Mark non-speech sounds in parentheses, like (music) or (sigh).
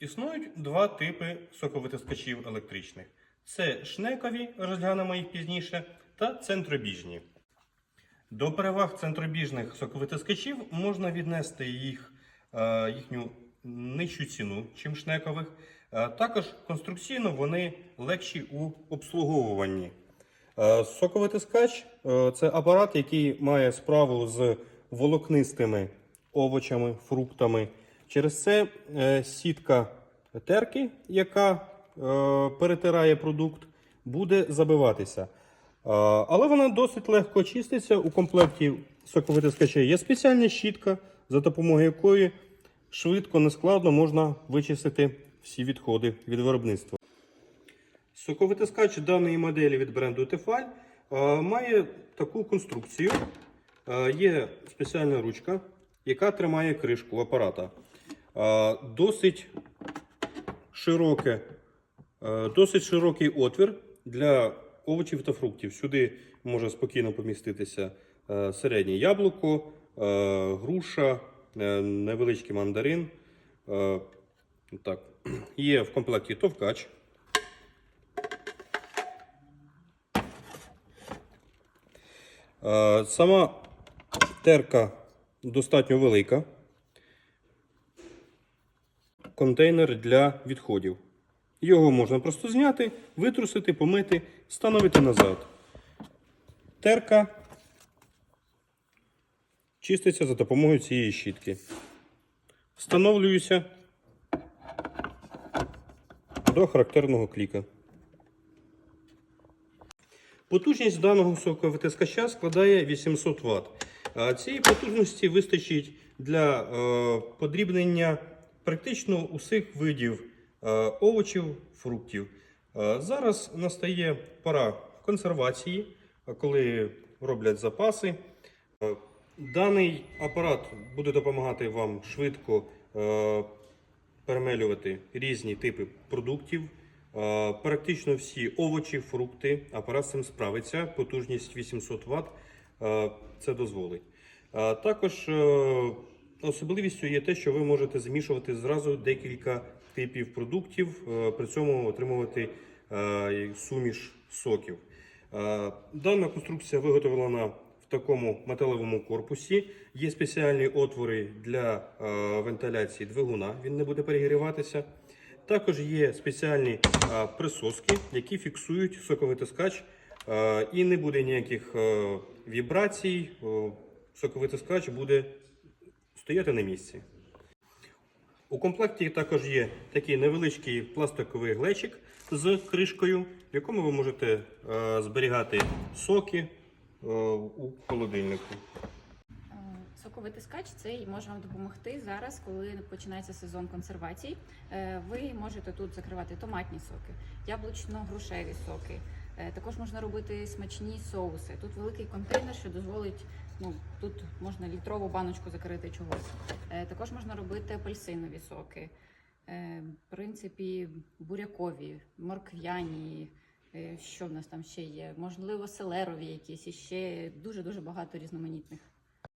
Існують два типи соковитискачів електричних: це шнекові, розглянемо їх пізніше, та центробіжні. До переваг центробіжних соковитискачів можна віднести їх, е, їхню нижчу ціну, чим шнекових. Е, Також конструкційно вони легші у обслуговуванні. Е, Соковитискач це апарат, який має справу з волокнистими овочами, фруктами. Через це е, сітка терки, яка е, перетирає продукт, буде забиватися. Е, Але вона досить легко чиститься. У комплекті соковитискача є спеціальна щітка, за допомогою якої швидко, нескладно можна вичистити всі відходи від виробництва. Соковитискач даної моделі від бренду Tefal має таку конструкцію. Є спеціальна ручка, яка тримає кришку апарата. Досить, широке, досить широкий отвір для овочів та фруктів. Сюди може спокійно поміститися е, середнє яблуко, е, груша, е, невеличкий мандарин. Так. (clears throat) Є в комплекті товкач. Сама терка достатньо велика. Контейнер для відходів. Його можна просто зняти, витрусити, помити, встановити назад. Терка чиститься за допомогою цієї щітки. Встановлююся до характерного кліка. Потужність даного соковитискача складає 800 Вт. Цієї потужності вистачить для е, подрібнення практично усіх видів е, овочів, фруктів. Е, зараз настає пора консервації, е, коли роблять запаси. Даний апарат буде допомагати вам швидко перемелювати різні типи продуктів. Практично всі овочі, фрукти. Апарат цим справиться. Потужність 800 Вт це дозволить. Також особливістю є те, що ви можете змішувати зразу декілька типів продуктів, е, при цьому отримувати е, суміш соків. Е, Дана конструкція виготовлена в такому металевому корпусі. Є спеціальні отвори для вентиляції двигуна, він не буде перегріватися. Також є спеціальні присоски, які фіксують соковитискач, і не буде ніяких вібрацій. Соковитискач буде стояти на місці. У комплекті також є такий невеличкий пластиковий глечик з кришкою, в якому ви можете е, зберігати соки е, у холодильнику. Е, Соковитискач цей може вам допомогти зараз, коли починається сезон консервацій. Ви можете тут закривати томатні соки, яблучно-грушеві соки. Е, Також можна робити смачні соуси. Тут великий контейнер, що дозволить. Ну тут можна літрову баночку закрити чогось. Е, Також можна робити апельсинові соки, Е, в принципі, бурякові, морквяні. Що в нас там ще є? Можливо, селерові якісь ще дуже дуже багато різноманітних